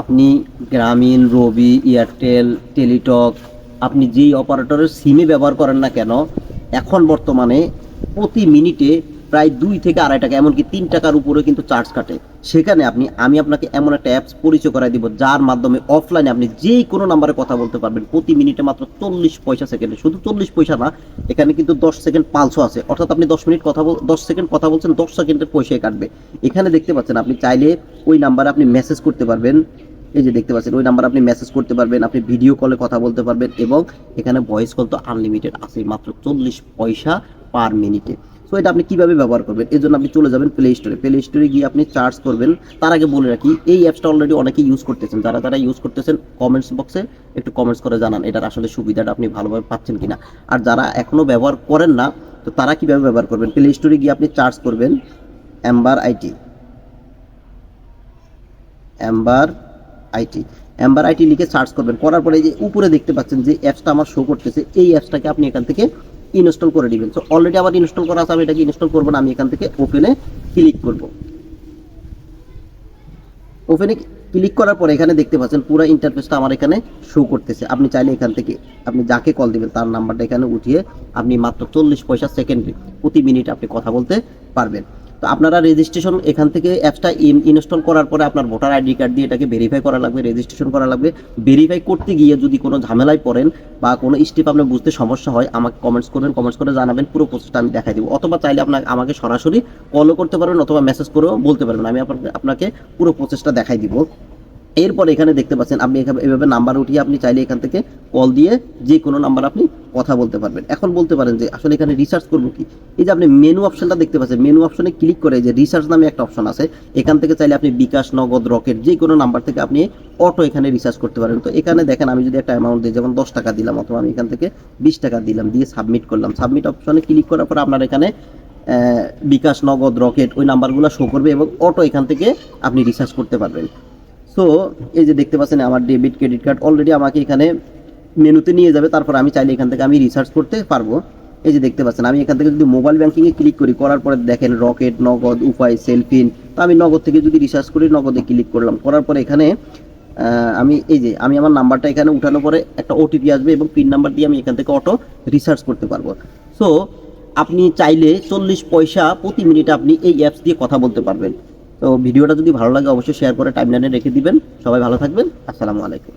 আপনি গ্রামীণ, রবি, Airtel, Teletalk, আপনি যেই অপারেটরের সিমে ব্যবহার করেন না কেন, এখন বর্তমানে প্রতি মিনিটে প্রায় দুই থেকে আড়াই টাকা, এমনকি তিন টাকার উপরে কিন্তু চার্জ কাটে। সেখানে আপনি, আমি আপনাকে এমন একটা অ্যাপস পরিচয় করাই দিব, যার মাধ্যমে অফলাইনে আপনি যেই কোনো নাম্বারে কথা বলতে পারবেন, প্রতি মিনিটে মাত্র চল্লিশ পয়সা সেকেন্ডে শুধু চল্লিশ পয়সা না, এখানে কিন্তু দশ সেকেন্ড পালসও আছে। অর্থাৎ আপনি দশ মিনিট কথা বল, দশ সেকেন্ড কথা বলছেন, দশ সেকেন্ডের পয়সায় কাটবে। এখানে দেখতে পাচ্ছেন, আপনি চাইলে ওই নাম্বারে আপনি মেসেজ করতে পারবেন। এই যে দেখতে পাচ্ছেন, ওই নাম্বার আপনি মেসেজ করতে পারবেন, আপনি ভিডিও কলে কথা বলতে পারবেন, এবং এখানে ভয়েস কল তো আনলিমিটেড আছে মাত্র চল্লিশ পয়সা পার মিনিটে সো এটা আপনি কীভাবে ব্যবহার করবেন? এই জন্য আপনি চলে যাবেন প্লে স্টোরে প্লে স্টোরে গিয়ে আপনি চার্জ করবেন। তার আগে বলে রাখি, এই অ্যাপসটা অলরেডি অনেকে ইউজ করতেছেন। যারা যারা ইউজ করতেছেন কমেন্টস বক্সে একটু কমেন্টস করে জানান, এটার আসলে সুবিধাটা আপনি ভালোভাবে পাচ্ছেন কিনা। আর যারা এখনও ব্যবহার করেন না, তো তারা কীভাবে ব্যবহার করবেন? প্লে স্টোরে গিয়ে আপনি চার্জ করবেন Amber IT Amber IT Amber IT লিখে সার্চ করবেন। করার পরে যে উপরে দেখতে পাচ্ছেন যে অ্যাপসটা আমার শো করতেছে, এই অ্যাপসটাকে আপনি এখান থেকে ইনস্টল করে দিবেন। তো অলরেডি আমার ইনস্টল করা আছে, আমি এটাকে ইনস্টল করব না, আমি এখান থেকে ওপেনে ক্লিক করব। ওপেনে ক্লিক করার পরে এখানে দেখতে পাচ্ছেন পুরো ইন্টারফেসটা আমার এখানে শো করতেছে। আপনি চাইলে এখান থেকে আপনি যাকে কল দিবেন, তার নাম্বারটা এখানে উঠিয়ে আপনি মাত্র চল্লিশ পয়সা সেকেন্ডে প্রতি মিনিট আপনি কথা বলতে পারবেন। তো আপনারা রেজিস্ট্রেশন এখান থেকে অ্যাপসটা ইনস্টল করার পরে আপনার ভোটার আইডি কার্ড দিয়ে এটাকে ভেরিফাই করা লাগবে রেজিস্ট্রেশন করা লাগবে। ভেরিফাই করতে গিয়ে যদি কোনো ঝামেলায় পড়েন বা কোনো স্টেপ আপনার বুঝতে সমস্যা হয়, আমাকে কমেন্টস করবেন কমেন্টস করে জানাবেন, পুরো প্রসেসটা আমি দেখাই দেবো। অথবা চাইলে আপনাকে আমাকে সরাসরি কলও করতে পারবেন অথবা মেসেজ করেও বলতে পারবেন। আমি আপনাকে আপনাকে পুরো প্রসেসটা দেখাই দিব। এরপর এখানে দেখতে পাচ্ছেন আপনি এভাবে নাম্বার উঠিয়ে আপনি চাইলে এখান থেকে কল দিয়ে যে কোনো নাম্বার আপনি কথা বলতে পারবেন। এখন বলতে পারেন যে আসলে এখানে রিসার্চ করব কি? এই যে আপনি মেনু অপশনটা দেখতে পাচ্ছেন মেনু অপশনে ক্লিক করে যে রিসার্চ নামে একটা অপশন আছে, এখান থেকে চাইলে আপনি বিকাশ, নগদ, রকেট যে কোনো নাম্বার থেকে আপনি অটো এখানে রিসার্চ করতে পারেন তো এখানে দেখেন আমি যদি একটা অ্যামাউন্ট দিই যেমন দশ টাকা দিলাম অথবা আমি এখান থেকে বিশ টাকা দিলাম দিয়ে সাবমিট করলাম সাবমিট অপশনে ক্লিক করার পর আপনার এখানে বিকাশ, নগদ, রকেট ওই নাম্বারগুলো শো করবে এবং অটো এখান থেকে আপনি রিসার্চ করতে পারবেন। সো এই যে দেখতে পাচ্ছেন আমার ডেবিট ক্রেডিট কার্ড অলরেডি আমাকে এখানে মেনুতে নিয়ে যাবে। তারপর আমি চাইলে এখান থেকে আমি রিসার্চ করতে পারব। এই যে দেখতে পাচ্ছেন, আমি এখান থেকে যদি মোবাইল ব্যাংকিংয়ে ক্লিক করি, করার পরে দেখেন রকেট নগদ, উপায় সেলফিন তো আমি নগদ থেকে যদি রিসার্চ করি, নগদে ক্লিক করলাম। করার পরে এখানে আমি এই যে, আমি আমার নাম্বারটা এখানে উঠানোর পরে একটা ওটিপি আসবে এবং পিন নাম্বার দিয়ে আমি এখান থেকে অটো রিসার্চ করতে পারব। সো আপনি চাইলে চল্লিশ পয়সা প্রতি মিনিটে আপনি এই অ্যাপস দিয়ে কথা বলতে পারবেন। তো ভিডিওটা যদি ভালো লাগে অবশ্যই শেয়ার করে টাইম লাইনে রেখে দিবেন। সবাই ভালো থাকবেন। আসসালামু আলাইকুম।